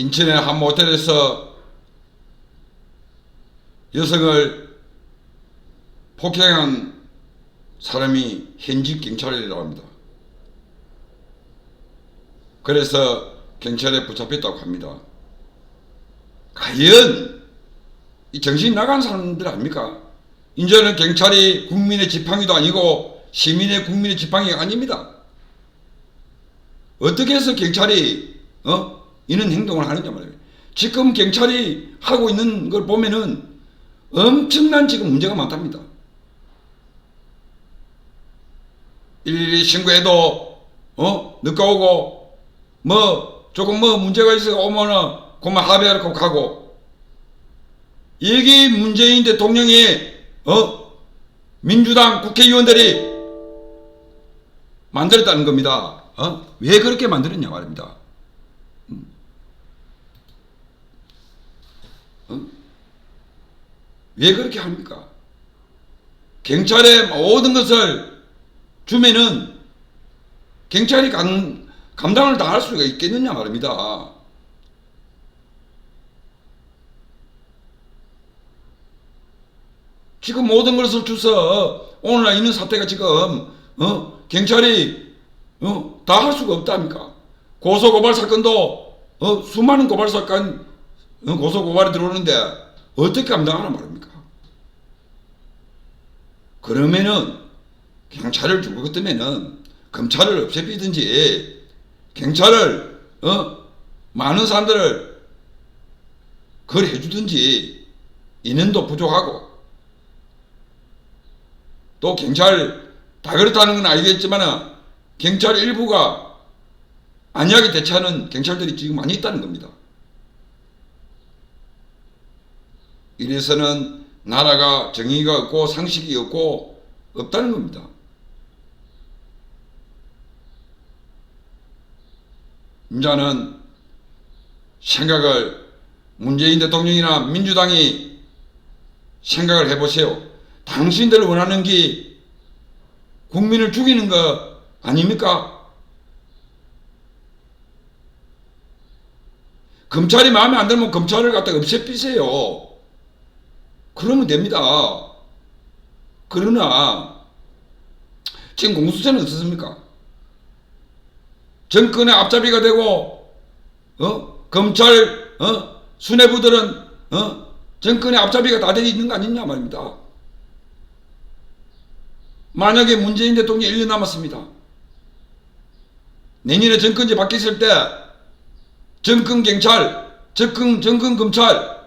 인천의 한 모텔에서 여성을 폭행한 사람이 현직 경찰이라고 합니다. 그래서 경찰에 붙잡혔다고 합니다. 과연 이 정신 나간 사람들 아닙니까? 이제는 경찰이 국민의 지팡이도 아니고 시민의 국민의 지팡이가 아닙니다. 어떻게 해서 경찰이 어? 이런 행동을 하느냐 말이에요. 지금 경찰이 하고 있는 걸 보면은 엄청난 지금 문제가 많답니다. 일일이 신고해도 어 늦게 오고 뭐 조금 뭐 문제가 있어 오면은 그만 합의하고 가고 이게 문재인 대통령이 어 민주당 국회의원들이 만들었다는 겁니다. 어? 왜 그렇게 만들었냐 말입니다. 음. 어? 왜 그렇게 합니까? 경찰의 모든 것을 주면은 경찰이 감, 감당을 다 할 수가 있겠느냐 말입니다. 지금 모든 것을 주서 오늘날 있는 사태가 지금 어? 경찰이 어? 다 할 수가 없답니까? 고소 고발 사건도 어? 수많은 고발 사건 어? 고소 고발이 들어오는데 어떻게 감당하란 말입니까? 그러면은 경찰을 주고 같으면은 검찰을 없애피든지 경찰을 어? 많은 사람들을 그걸 해주든지 인원도 부족하고 또 경찰 다 그렇다는 건 알겠지만 경찰 일부가 안약에 대처하는 경찰들이 지금 많이 있다는 겁니다. 이래서는 나라가 정의가 없고 상식이 없고 없다는 겁니다. 이제는 생각을 문재인 대통령이나 민주당이 생각을 해보세요. 당신들 원하는 게 국민을 죽이는 거 아닙니까? 검찰이 마음에 안 들면 검찰을 갖다 없애피세요. 그러면 됩니다. 그러나 지금 공수처는 어떻습니까? 정권의 앞잡이가 되고 어? 검찰 어? 수뇌부들은 어? 정권의 앞잡이가 다 되어 있는 거 아니냐 말입니다. 만약에 문재인 대통령이 1년 남았습니다. 내년에 정권이 바뀌었을 때 정권 경찰, 정권, 정권 검찰,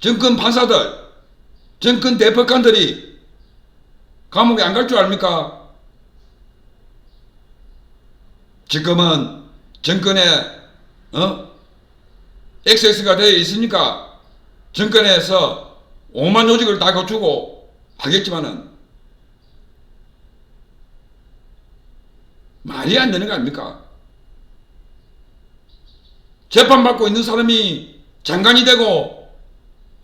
정권 판사들, 정권 대법관들이 감옥에 안 갈 줄 압니까? 지금은 정권에 어? XX가 되어 있으니까 정권에서 오만 요직을 다 갖추고 하겠지만은 말이 안 되는 거 아닙니까? 재판받고 있는 사람이 장관이 되고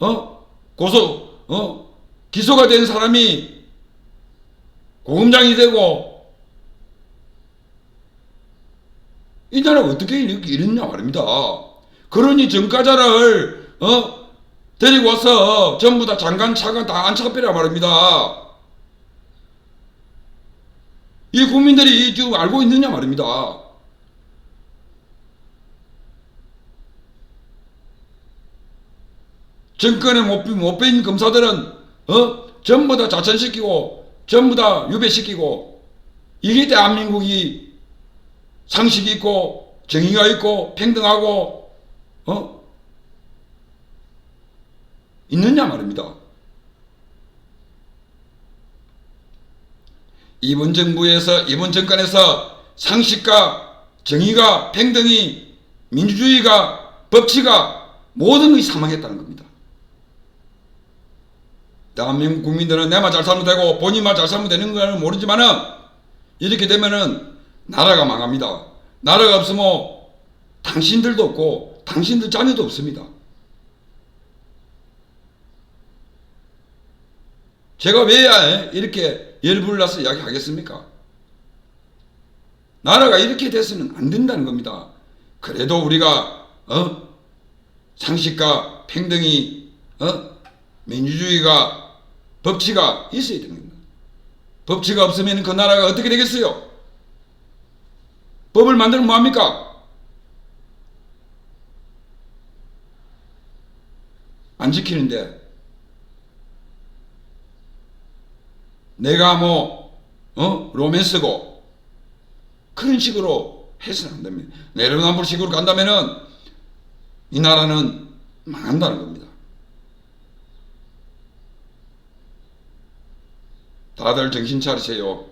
어? 고소 어? 기소가 된 사람이 고검장이 되고 이 나라 어떻게 이렇게 이랬냐 말입니다. 그러니 전과자를 어? 데리고 와서 전부 다 장관 차관 다 안차빼라 말입니다. 이 국민들이 지금 알고 있느냐 말입니다. 정권에 못, 못뺀 검사들은 어? 전부 다 자천시키고 전부 다 유배시키고 이게 대한민국이 상식이 있고 정의가 있고 평등하고 어? 있느냐 말입니다. 이번 정부에서 이번 정권에서 상식과 정의가 평등이 민주주의가 법치가 모든 것이 사망했다는 겁니다. 대한민국 국민들은 내만 잘 살면 되고 본인만 잘 살면 되는 걸 모르지만은 이렇게 되면은 나라가 망합니다. 나라가 없으면 당신들도 없고 당신들 자녀도 없습니다. 제가 왜 이렇게 열불 나서 이야기하겠습니까? 나라가 이렇게 돼서는 안 된다는 겁니다. 그래도 우리가 어 상식과 평등이 어 민주주의가 법치가 있어야 겁니다. 법치가 없으면 그 나라가 어떻게 되겠어요? 법을 만들면 뭐합니까? 안 지키는데 내가 뭐 어? 로맨스고 그런 식으로 해서는 안 됩니다. 내로남불식으로 간다면은 이 나라는 망한다는 겁니다. 다들 정신 차리세요.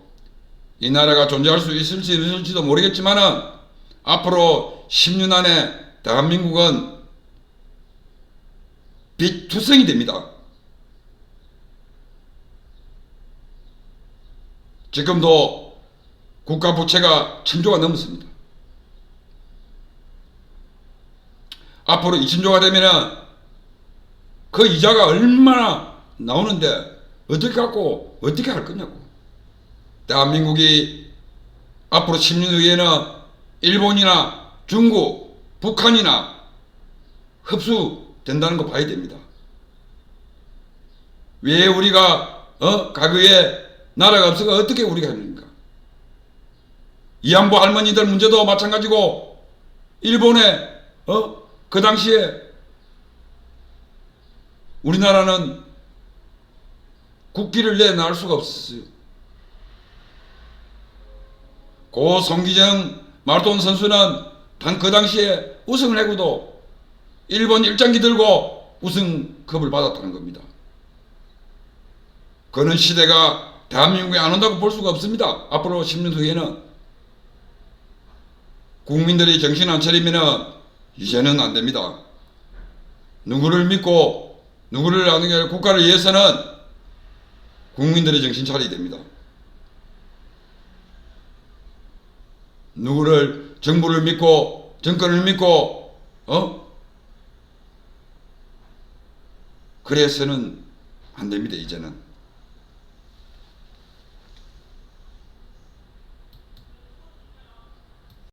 이 나라가 존재할 수 있을지 없을지도 모르겠지만은 앞으로 10년 안에 대한민국은 빛투성이 됩니다. 지금도 국가 부채가 천조가 넘습니다. 앞으로 2천조가 되면은 그 이자가 얼마나 나오는데 어떻게 갖고 어떻게 할 거냐고. 대한민국이 앞으로 10년 후에는 일본이나 중국, 북한이나 흡수된다는 거 봐야 됩니다. 왜 우리가 어 과거에 나라가 없어가 어떻게 우리가 합니까? 이안보 할머니들 문제도 마찬가지고 일본에 어 그 당시에 우리나라는 국기를 내놔을 수가 없었어요. 고 송기정 마라톤 선수는 단 그 당시에 우승을 해고도 일본 일장기 들고 우승컵을 받았다는 겁니다. 그런 시대가 대한민국에 안 온다고 볼 수가 없습니다. 앞으로 10년 후에는 국민들이 정신 안 차리면은 이제는 안 됩니다. 누구를 믿고 누구를 아는 게 국가를 위해서는 국민들이 정신 차려야 됩니다. 누구를 정부를 믿고 정권을 믿고 어 그래서는 안 됩니다 이제는